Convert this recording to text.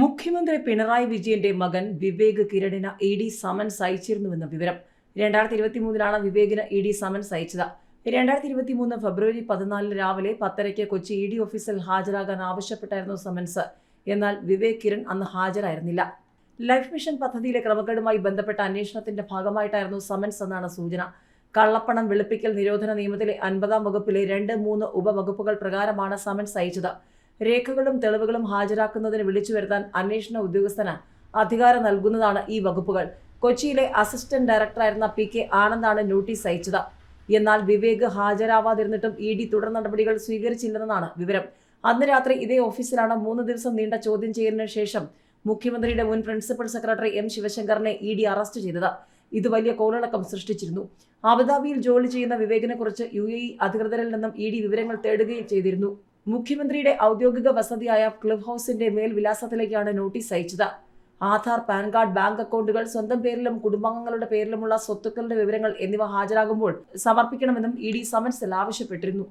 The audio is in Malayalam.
മുഖ്യമന്ത്രി പിണറായി വിജയന്റെ മകൻ വിവേക് കിരണിന് ഇ ഡി സമൻസ് അയച്ചിരുന്നുവെന്ന വിവരം. രണ്ടായിരത്തി ഇരുപത്തി മൂന്നിലാണ് വിവേകിന് ഇ ഡി സമൻസ് അയച്ചത്. രണ്ടായിരത്തി ഇരുപത്തി മൂന്ന് ഫെബ്രുവരി പതിനാലിന് രാവിലെ പത്തരയ്ക്ക് കൊച്ചി ഇ ഡി ഓഫീസിൽ ഹാജരാകാൻ ആവശ്യപ്പെട്ടായിരുന്നു സമൻസ്. എന്നാൽ വിവേക് കിരൺ അന്ന് ഹാജരായിരുന്നില്ല. ലൈഫ് മിഷൻ പദ്ധതിയിലെ ക്രമക്കേടുമായി ബന്ധപ്പെട്ട അന്വേഷണത്തിന്റെ ഭാഗമായിട്ടായിരുന്നു സമൻസ് എന്നാണ് സൂചന. കള്ളപ്പണം വെളുപ്പിക്കൽ നിരോധന നിയമത്തിലെ അൻപതാം വകുപ്പിലെ രണ്ട് മൂന്ന് ഉപവകുപ്പുകൾ പ്രകാരമാണ് സമൻസ് അയച്ചത്. രേഖകളും തെളിവുകളും ഹാജരാക്കുന്നതിന് വിളിച്ചു വരുത്താൻ അന്വേഷണ ഉദ്യോഗസ്ഥന് അധികാരം നൽകുന്നതാണ് ഈ വകുപ്പുകൾ. കൊച്ചിയിലെ അസിസ്റ്റന്റ് ഡയറക്ടറായിരുന്ന പി കെ ആനന്ദാണ് നോട്ടീസ് അയച്ചത്. എന്നാൽ വിവേക് ഹാജരാവാതിരുന്നിട്ടും ഇ ഡി തുടർ നടപടികൾ സ്വീകരിച്ചില്ലെന്നാണ് വിവരം. അന്ന് രാത്രി ഇതേ ഓഫീസിലാണ് മൂന്ന് ദിവസം നീണ്ട ചോദ്യം ചെയ്യലിന് ശേഷം മുഖ്യമന്ത്രിയുടെ മുൻ പ്രിൻസിപ്പൽ സെക്രട്ടറി എം ശിവശങ്കറിനെ ഇ ഡി അറസ്റ്റ് ചെയ്തത്. ഇത് വലിയ കോളിളക്കം സൃഷ്ടിച്ചിരുന്നു. അബുദാബിയിൽ ജോലി ചെയ്യുന്ന വിവേകിനെ കുറിച്ച് യു എ ഇ അധികൃതരിൽ നിന്നും ഇ ഡി വിവരങ്ങൾ തേടുകയും ചെയ്തിരുന്നു. മുഖ്യമന്ത്രിയുടെ ഔദ്യോഗിക വസതിയായ ക്ലിഫ് ഹൗസിന്റെ മേൽവിലാസത്തിലേക്കാണ് നോട്ടീസ് അയച്ചത്. ആധാർ പാൻ കാർഡ് ബാങ്ക് അക്കൗണ്ടുകൾ സ്വന്തം പേരിലും കുടുംബാംഗങ്ങളുടെ പേരിലുമുള്ള സ്വത്തുക്കളുടെ വിവരങ്ങൾ എന്നിവ ഹാജരാകുമ്പോൾ സമർപ്പിക്കണമെന്നും ഇ ഡി സമൻസിൽ ആവശ്യപ്പെട്ടിരുന്നു.